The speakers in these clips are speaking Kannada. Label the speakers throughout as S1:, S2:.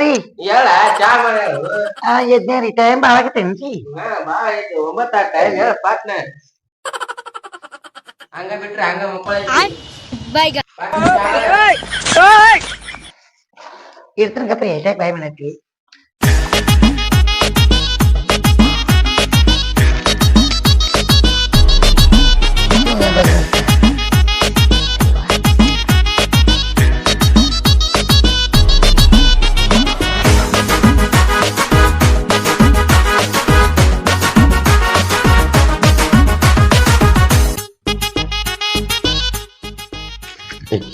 S1: ರೀ.
S2: ಹೇಳ ಚಾ
S1: ಯಜ್ಞ ರೀ ಟೈಮ್ ಭಾಳ ಆಗತ್ತೇನ್ರಿ
S2: ಹಾ ಬಾ ಐತಿ ಒಂಬತ್ತ ಟೈಮ್ ಹೇಳ ಪಾಟ್ನ. ಹಂಗ ಬಿಟ್ರೆ ಹಂಗ ಮಕ್ಕಳ
S1: ಇರ್ತನ ಗಪ್ರಿ ಎಷ್ಟಾಕ್ ಬಾಯ್ ಮಾಡತ್ರಿ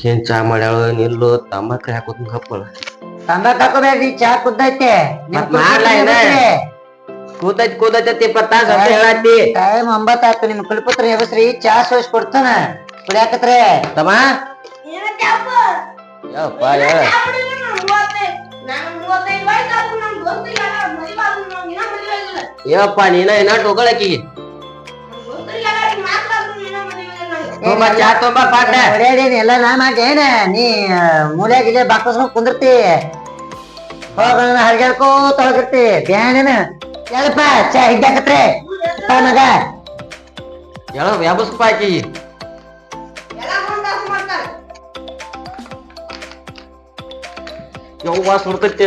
S2: ಏನ್ ಚಾ ಮಾಡ್ಯಾಳು ನಿಲ್ಲು ತಂಬಾಕ ಹಾಕೋದ್ ಕಪ್ಪಳ
S1: ತಂಬಾಕ್ ಹಾಕೋಬೇಡ್ರಿ ಚಾ ಕುದ್ದೈತೆ
S2: ಮತ್ ಮಾಡ್ಲಾ ಇದ? ಕೂತೈತ್ ಕೂತೈತಿ ಇಪ್ಪತ್ ತಾಸ ಅಂತ ಹೇಳತ್ತಿ
S1: ಟೈಮ್ ಒಂಬತ್ ಆತು ನಿಮ್ ಕುಲಪುತ್ರ ಎಬಸ್ರಿ ಚಾ ಸೋಸ್ ಕೊಡ್ತಾನ. ಕುಡಿಯಾಕತ್ರೆ?
S2: ತಮ್ಮ? ಯಪ್ಪ ಹೇಳ. ಯಪ್ಪ ನೀನ ಏನ ಟೋಗಳಕಿಗೆ ತುಂಬಾ ಚಾ ತುಂಬಾ ಪಾಟ್ನ
S1: ಹೊಡ್ಯಾಡೇನಿ ಎಲ್ಲ ನಾ ಮಾಡ್ದೇನ ನೀ ಮೂಲ್ಯಾಗ ಇಲ್ಲೇ ಬಾಕ್ಸ್ಕೊಂಡ್ ಕುಂದಿರ್ತಿ. ಹೋಗೋಣ ತೊಳಗಿರ್ತಿ ಹೋಗಿರ್ತಿ. ಬ್ಯಾನೇನ. ಹೇಳಪ್ಪ ಚಾ ಹಿಡ್ಯಾಕತ್ರೆ ಮಗ.
S2: ಹೇಳ ವ್ಯಾಬಸ್ಪ ಆಕಿ. ಯವ್ವ ಸುಡ್ತೈತಿ.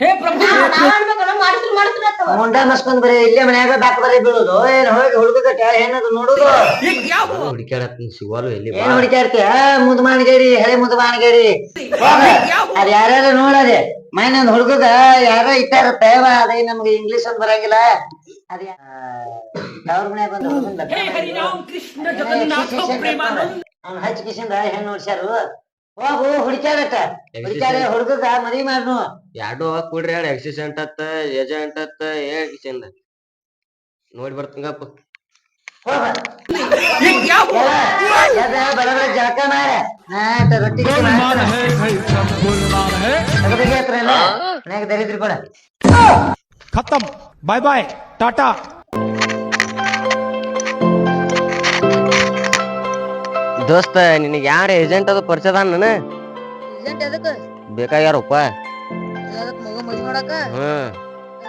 S2: ಬೀಳ್ತೀವ
S1: ಮುಂಡ ಮಸ್ಕೊಂಡ್ ಬರೀ ಇಲ್ಲೇ ಮನ್ಯಾಗ ಬಾಕ್ ಬರೀ ಬೀಳೋದು. ಏನ್ ಹೋಗಿ ಹುಡುಗ ಏನದು ನೋಡುದು?
S2: ಹುಡುಕ್ಯಾಡತ್ ಸಿಗೋಲು ಎಲ್ಲಿ
S1: ಏನ್ ಹುಡುಕ್ಯಾಡ್ತಿ ಆ ಮುದ್ ಮಾನಗೇರಿ ಹಳೆ ಮುದ್ ಅದ ಅದ್ ಯಾರ್ಯಾರು ನೋಡದೆ? ಮೈನ ಒಂದ್ ಹುಡುಗ ಯಾರ ಇಟ್ಟಾರ ತೇವ ಅದೇ ನಮ್ಗೆ ಇಂಗ್ಲಿಷ್ ಒಂದ್ ಬರಂಗಿಲ್ಲ. ಅದ ಅವ್ರ ಮನ್ಯಾಗ ಬಂದು ಅವ್ನ ಹಚ್ಚ ಕಿಸಿಂದ ಹೆಣ್ಣು ನೋಡ್ಸ್ಯಾರು. ಹೋಗು ಹುಡುಕ್ಯಾಡತ್ತ ಹುಡುಕ್ಯಾಡ ಹುಡುಗ ಮದ್ವಿ ಮಾಡ್ನು
S2: ಎರಡು ಕೂಡ್ರಿ ಹೇಳಿ ಎಕ್ಸಿಡೆಂಟ್ ಅತ್ತ ಏಜೆಂಟ್ ಅತ್ತ ಹೇಳ್ಕಿಸಿಂದ ನೋಡಿ ಬರ್ತಂಗಪ್ಪ.
S1: ಬಡ ಬಡ ಜಳಕ ರೊಟ್ಟಿ ಗಿಟ್ಟಿ ಮಾಡ್ತಾನ. ತಗದಿಗೆ ಹತ್ರ
S2: ದೋಸ್ತ ನಿನಗೆ ಯಾರ ಏಜೆಂಟ್ ಅದು ಪರಿಚಯ ನನ್ನ
S3: ಏಜೆಂಟ್ ಎದಕ್ಕ
S2: ಬೇಕಾಗ್ಯಾರಪ್ಪ.
S3: ಎದಕ್ ಮಗ
S2: ಹ್ಮ್.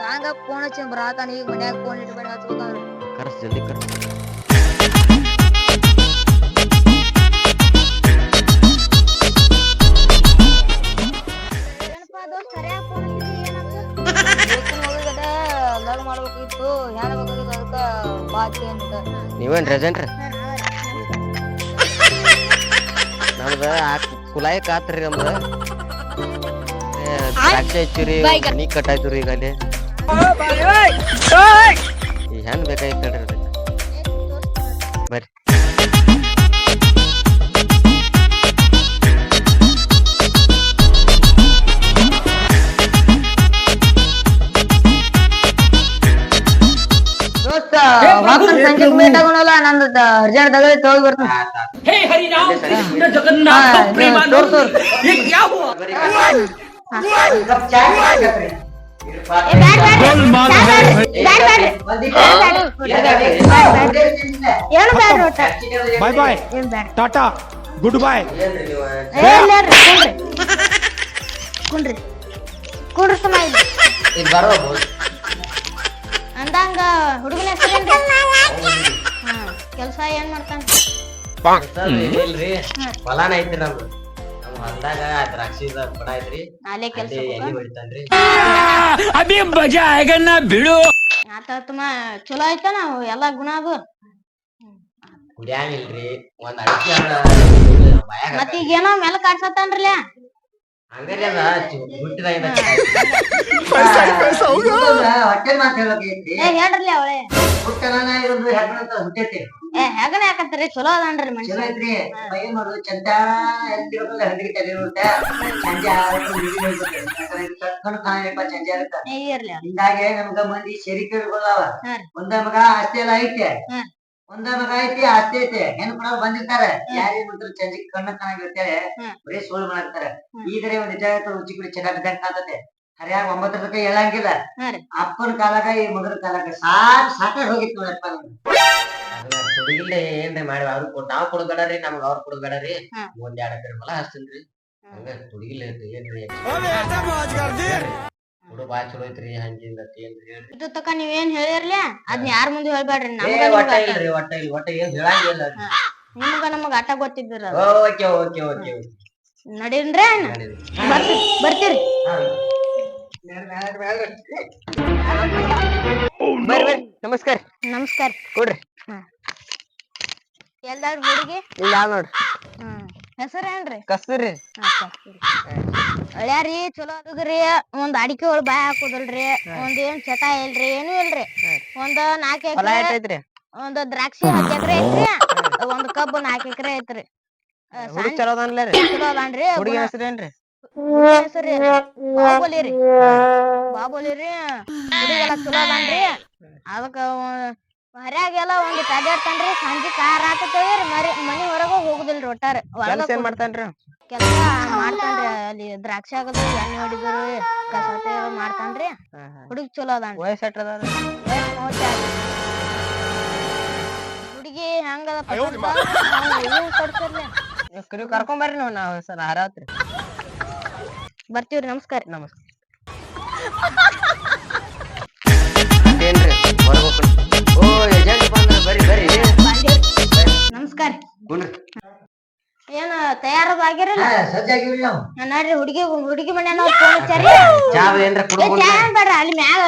S3: ಹಂಗ ಫೋನ್ ಹಚ್ಚಿ ಬರಾತಾನ ಈಗ ಮನ್ಯಾಗ ಫೋನ್ ಇಟ್ಕೊಂಡು ಹಚ್ಬೇಕಂದ್ರ.
S2: ಕರ್ಸ್ ಜಲ್ದಿ ಕರ್ಸ್.
S3: ಏನಪ್ಪಾ ದೋಸ್ತ
S2: ನಮ್ದ ಕುಲಾಯ ಕಾತ್ರಿ ನಮ್ದ ದ್ರಾಕ್ಷಿ ಹಚ್ಚಿರಿ ಮನಿ ಕಟ್ಟಾಯ್ತು ಈಗ ಅಲ್ಲಿ.
S3: ನಂದು ಅರ್ಜೆಂಟ್ ತಗೊಳ್ಳಿ ಹೋಗಿ ಬರ್ತೀನಿ ಹಾ, ತೋರ್ ತೋರ್. ಏನು ಬ್ಯಾಡ್ರಿ ಒಟ್ಟ
S4: बाय बाय
S3: ಏನ್ ಬ್ಯಾಡ
S4: टाटा गुड बाय
S3: ಕುಂಡ್ರಿ ಕುಂಡ್ರಿ ಸುಮ್ಮ ಇಲ್ಲಿ
S2: ಇದು ಬರೋ
S3: ಅಂದಂಗ ಹುಡುಗನ ಹೆಸರೇನ್ರಿ ಹಾ ಕೆಲಸ ಏನ್ ಮಾಡ್ತಾನ?
S2: ಇಲ್ರಿ ಐತಿ ಐತ್ರಿ ನಮ್ ಹೊಲ್ದಾಗ ದ್ರಾಕ್ಷಿ ಬಡ ಐತ್ರಿ.
S3: ನಾಳೆ ಕೆಲ್ಸ
S2: ಅಲ್ಲಿ
S4: ಬಿಡು.
S3: ಆತ ಚಲೋ ಆಯ್ತಾ ನಾವು ಎಲ್ಲಾ ಗುಣ ಅದು
S2: ಕುಡ್ಯಾಂಗಿಲ್ರಿ ಒಂದ್ ಅಡಿಕೆ
S3: ಮತ್ತೀಗೇನೋ ಮೇಲೆ ಕಾಡ್ಸತ್ತಾನ್ರಲ್ಲ
S2: ಹಂಗಾರಿ ಅದ
S3: ಹುಟ್ಟಿದಾಗಿಂದ ಅವಳೆ.
S1: ಹುಟ್ಟನ ಇರೋದು
S3: ಏ ಹೆಗನ ಯಾಕತ್ರಿ? ಚಲೋ ಅದಾನ್ರಿ
S1: ಚಲೋ
S3: ಮನುಷ್ಯ
S1: ಐತ್ರಿ ಏನ್ ಮಾಡೋದು? ಚಂದ ಇರುತ್ತೆ ಸಂಜೆ ಕಟ್ಕೊಂಡು ಕಾಣಪ್ಪ ಸಂಜೆ ಆಗುತ್ತೆ
S3: ಏ, ಇರ್ಲಿ ಅವ್ರು.
S1: ಹಿಂಗಾಗಿ ನಮ್ಗ ಮಂದಿ ಶರೀಕರುಗಳವ.
S3: ಹಾ ರೀ.
S1: ಒಂದ ಮಗ ಆಸ್ತಿ ಎಲ್ಲ ಐತೆ.
S3: ಹಾ.
S1: ಒಂದ ಮಗ ಐತಿ ಆಸ್ತಿ ಐತೆ. ಹೆಣ್ಣು ಕೂಡ ಬಂದಿರ್ತಾರೆ? ಯಾರಿಗೆ ಮಾತ್ರ ಚಂಜಿ ಕಣ್ಣ ಕಾಣಾಗಿರ್ತಾರೆ. ಬರೀ ಸುಳ್ಳು ಮಾಡ್ತಾರೆ
S3: ಹಾ.
S1: ಈಗರೆ ಒಂದ್ ನಿಜ ರುಚಿ ಕುಡಿ ಚೆನ್ನಾಗಿ ಬಿದ್ದಂಗ್ ಕಾಣ್ತತೆ. ಹರಿಯಾಗ ಒಂಬತ್ತರ ತನಕ ಹೇಳಂಗಿಲ್ಲ.
S3: ಹಾ ರೀ.
S1: ಅಪ್ಪನ ಕಾಲಾಗ ಈ ಮಗನ ಕಾಲಾಗ ಸಾಕ್ ಸಾಕಾಗಿ ಹೋಗಿತ್ತು ನೋಡಪ್ಪ. ನಮ್ಗೆ.
S2: ತುಡುಗಿಲ್ಲ ಏನ್ರಿ ಮಾಡಿ ಅವ್ರು ಕೊಡ್ ನಾವ್ ಕೊಡ್ಬೇಡ್ರಿ ನಮ್ಗ ಅವ್ರ ಕೊಡ್ಬೇಡ್ರಿ. ಒಂದ್ ಎರಡ್ ಎಕರೆ ಹೊಲ ಹಚ್ತೀನ್ರಿ. ಹಂಗ ತುಡುಗಿಲ್ಲ ಏನ್ರಿ? ಹುಡು ಬಾಳ್ ಚಲೋ ಐತ್ರಿ ಹಂಗಿಂದ ಏನ್ರಿ ಹೇಳ್ರಿ.
S3: ಇದು ತಕ ನೀವೇನ್ ಹೇಳಿರ್ಲಿ ಅದ್ನ ಯಾರ ಮುಂದೆ ಹೇಳ್ಬೇಡ್ರಿ ನಮ್ಗ
S2: ಒಟ್ಟ
S3: ನಿಮ್ಗ
S2: ಇಲ್ರಿ ಒಟ್ಟ ಇಲ್ಲ ಒಟ್ಟ ಏನ್ ಹೇಳಂಗಿಲ್ಲ.
S3: ನಿಮ್ಗ ನಮಗ ಆಟ ಗೊತ್ತಿದ್ದೀರ
S2: ಓಕೆ ಓಕೆ ಓಕೆ
S3: ನಡೀನ್ರಿ ಬರ್ತೀರಿ. ಬರ್ತೀರಿ
S5: ನಮಸ್ಕಾರ.
S3: ನಮಸ್ಕಾರ.
S5: ಕೊಡ್ರಿ.
S3: ಎಲ್ದಾಳ ಹುಡುಗಿ?
S5: ಇಲ್ಲ ನೋಡ್ರಿ.
S3: ಹ್ಮ್. ಹೆಸರೇನ್ರಿ
S5: ಕಸ್ತೂರಿ.
S3: ಅಳ್ಯಾರಿ ಚಲೋ ಅದುಗ್ರಿ ಒಂದ್ ಅಡಿಕೆ ಒಳಗ್ ಬಾಯ್ ಹಾಕೋದಲ್ರಿ. ಒಂದ್ ಏನ್ ಚಟ ಇಲ್ರಿ ಏನು ಇಲ್ರಿ. ಒಂದ್ ನಾಲ್ಕ್
S5: ಹೊಲ
S3: ಎಕರೆ
S5: ಐತ್ರಿ?
S3: ಒಂದ್ ದ್ರಾಕ್ಷಿ ಹತ್ತ್ ಎಕರೆ ಐತ್ರಿ. ಒಂದ್ ಕಬ್ಬು ನಾಲ್ಕ್ ಎಕರೆ ಐತ್ರಿ. ಆ,
S5: ಹುಡುಗ
S3: ಸಣ್ಣ
S5: ಚಲೋ ಅದನ್ಲ ರೀ.
S3: ಚಲೋ ಅದಾನ್ರಿ.
S5: ಹುಡುಗಿ
S3: ಹೆಸ್ರು ಬಾಹುಬಲಿ ರೀ. ಬಾಹುಬಲಿ ರೀ. ಹುಡುಗೆಲ್ಲ ಚಲೋ ಅದಾನ್ರಿ. ಅದಕ್ಕ ಹರ್ಯಾಗೆಲ್ಲ ಒಂದ್ ಅಡ್ಯಾಡ್ತಾನ್ರಿ ಸಂಜೆ ಕಾರ್ ಆತತೇವ್ರಿ ಮರಿ ಮನಿ ಹೊರಗ ಹೋಗುದಿಲ್ರಿ ಒಟ್ಟಾರ.
S5: ಕೆಲಸ ಏನ್ ಮಾಡ್ತಾನ್ರಿ?
S3: ಕೆಲಸ ಮಾಡ್ತಾನ್ರಿ ಅಲ್ಲಿ ದ್ರಾಕ್ಷಿ ಆಗದು ಎಣ್ಣೆ ಹೊಡಿದ್ರು ಕಸ ತೆಗ್ದು ಮಾಡ್ತಾನ್ರಿ. ಹುಡುಗಿ ಚಲೋ ಅದಾನ್ರಿ.
S5: ವಯಸ್ಸು ಎಷ್ಟ್
S3: ವಯಸ್ಸ್ ಮೂವತ್ತೆರಡು. ಹುಡುಗಿ ಹೆಂಗದ.
S5: ನೀವು ನೀವು ಕರ್ಕೊಂಡ್ ಬರ್ರಿ ನೀವು ನಾವು ಸರ್ ಹಾರಾತ್ರಿ.
S3: ಬರ್ತೀವ್ರಿ ನಮಸ್ಕಾರ.
S5: ನಮಸ್ಕಾರ.
S2: ಬರ್ರಿ ಬರ್ರಿ
S3: ನಮಸ್ಕಾರ.
S2: ಕುಂಡ್ರಿ
S3: ಏನ ತಯಾರದಾಗಿರಲ್ಲ
S1: ಹಾ, ಸಜ್ಜಾಗಿವ್ರಿ ನಾವು.
S3: ನೋಡ್ರಿ ಹುಡುಗಿ ಹುಡುಗಿ ಫೋನ್ ಹಚ್ಚಾರಿ.
S2: ಏನ್ರ ಕುಡ್ಕೊಂಡ್
S3: ಚಾ ಅಲ್ಲಿ ಮ್ಯಾಗ?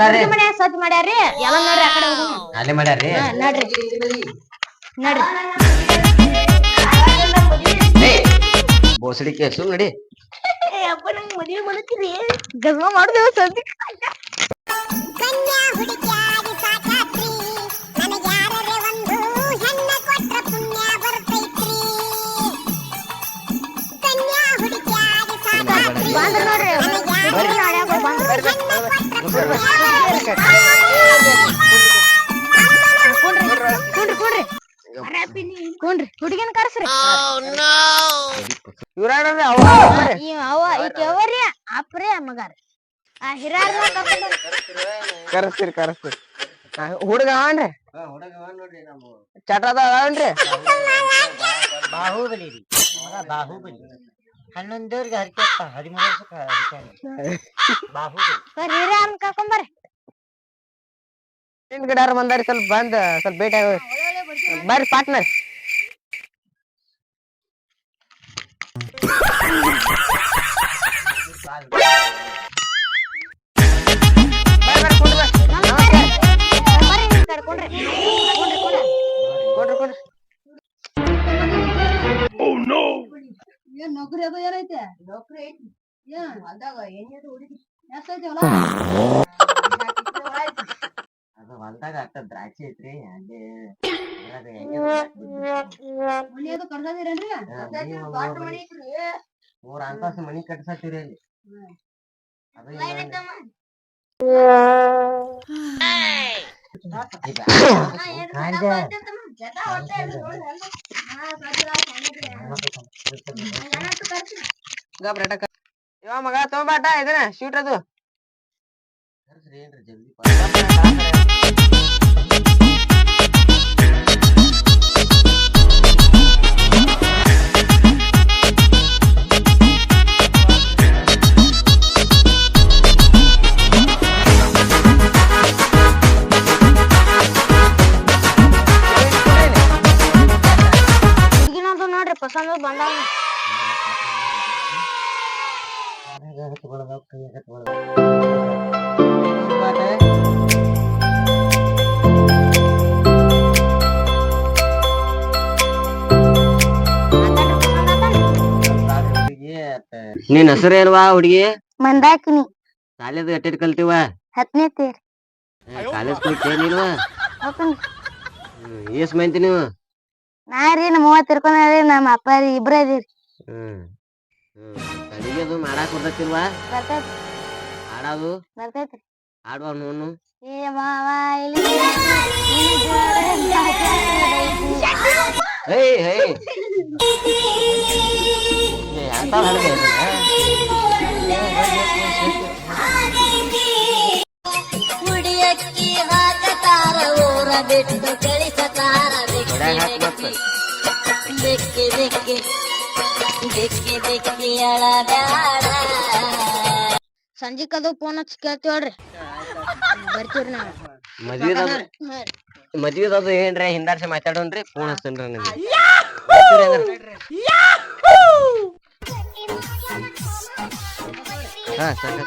S3: ಹುಡುಗಿ ಮನ್ಯಾಗ ಸ್ವಚ್ಛ ಮಾಡ್ಯಾರಿ. ಎಲ್ಲ ನೋಡ್ರಿ ಆ ಕಡೆ ಹೋಗುನು.
S2: ಅಲ್ಲೇ
S3: ನೋಡ್ರಿ. ನೋಡ್ರಿ.
S2: ಬೋಸಡಿಕೆ ಸುಮ್ ನಡಿ.
S3: ಗಜ್ಮ ಮಾಡುದೇವ ಸದ್ಯ
S6: ಕನ್ಯಾ ಹುಡುಕ್ಯಾಡಿ
S3: ಕುಂಡ್ರಿ ಹುಡುಗಿನ ಕರ್ಸ್ರಿ ಅಪ್ರಿ ಮಗಾರ ಆ
S5: ಕರೆಸ್ತೀರಿ ಹುಡುಗ ಅವನ್ರಿ? ಚಟದ ಅದಾವನ್ರಿ
S1: ಬಾಹುಬಲಿ ಬಾಹುಬಲಿ. ಹನ್ನೊಂದವ್ರಿಗೆ ಹರಿಕೆಪ್ಪ ಹದಿಮೂರು ವರ್ಷಕ್ಕೆ ಹರಿಕೆ ಬಾಹು
S3: ಬರ್ರಿ ಹಿರಿಯರ್ನ ಕರ್ಕೊಂಬರ್ರಿ
S5: ಹಿಂದ್ಗಡೆ ಯಾರು ಬಂದಾರಿ ಸ್ವಲ್ಪ ಬಂದ್ ಸ್ವಲ್ಪ ಭೇಟಿ ಆಗ ಬರ್ರಿ ಪಾರ್ಟ್ನರ್ ಕುಂಡ್ರಿ
S3: ಕುಂಡ್ರಿ.
S7: ಏನ್ ನೌಕರಿ ಅದು ಏನೈತೆ? ನೌಕರಿ ಐತಿ. ಏನ್ ಹೊಲ್ದಾಗ ಎಣ್ಣೆ ಹುಡುಗಿ ಎಷ್ಟೈತಿ ಹೊಲ?
S2: ಅದು ಹೊಲ್ದಾಗ ಅಷ್ಟ ದ್ರಾಕ್ಷಿ ಐತ್ರಿ ಅಲ್ಲಿ ಅದ್ರಾಗ
S7: ಮನಿ ಅದು ಕಡ್ಸದಿರೇನ್ರಿ ದೊಡ್ಡ ಮನಿ ಐತ್ರಿ.
S2: ಮೂರ್ ಅಂತಸ್ತು ಮನಿ ಕಟ್ಸತ್ತೀರಿ ಅಲ್ಲಿ. ಅದು
S5: ಏನ್ ಇವ ಮಗ ತಗೊಂಬಾಟ ಇದನ್ನ ಶೂಟ್ ಅದು
S2: ನಿನ್ ಹೆಸರೇಲ್ವಾ ಹುಡುಗಿ?
S3: ಮಂದಾಕಿನಿ.
S2: ಕಾಲೇಜ್ ಎಟ್ಟೆಟ್ ಕಲ್ತೀವ?
S3: ಹತ್ತನೇ ತೇರ್.
S2: ಕಾಲೇಜ್ ಕುಳಿತೇನಿಲ್ವಾ ಹ್ಮ್ ಎಸ್ ಮಂತಿ ನೀವು?
S8: ನಾ ರೀ ನಮ್ಮ ಅವ್ವ ತಿರ್ಕೊಂಡ್ರಿ ನಮ್ಮ ಅಪ್ಪ ರೀ ಇಬ್ರ ಇದೀರಿ.
S2: ಹ್ಮ್ ಹ್ಮ್. ಅದು ಮಾಡಾಕ್ ಬರ್ತೈತಿಲ್ವಾ
S8: ಬರ್ತೈತಿ
S2: ಆಡೋದು
S8: ಬರ್ತೈತ್ರಿ.
S2: ಆಡುವ ನೋನು.
S8: ಏ ಮಾವ ಇಲ್ಲಿ
S2: ಹೇ ಹೇ? ಅಂತ ಹಾಕ
S6: ತಾರ ಹಾಕತಾರ ಊರ ಬಿಟ್ಟು ಕಳಿಸತಾರ
S2: ಹಾಕ್ಬೇಕು.
S6: ಬೆಕ್ಕಿ ಬೆಕ್ಕಿ. ಬೆಕ್ಕಿ ಬೆಕ್ಕಿ ಅಳಬ್ಯಾಡ
S8: ಸಂಜಿಕದು ಫೋನ್ ಹಚ್ಚಿ ಕೇಳ್ತೀವಳ್ರಿ ಬರ್ತೀವ್ರಿ ನಾವು.
S2: ಮದ್ವಿದ ಮದ್ವಿದದು ಏನ್ರಿ? ಹಿಂದಾರ್ಸಿ ಮಾತಾಡೋನ್ರಿ ಫೋನ್ ಹಚ್ತೇನ್ರಿ ಹಾ ಸಾಕ.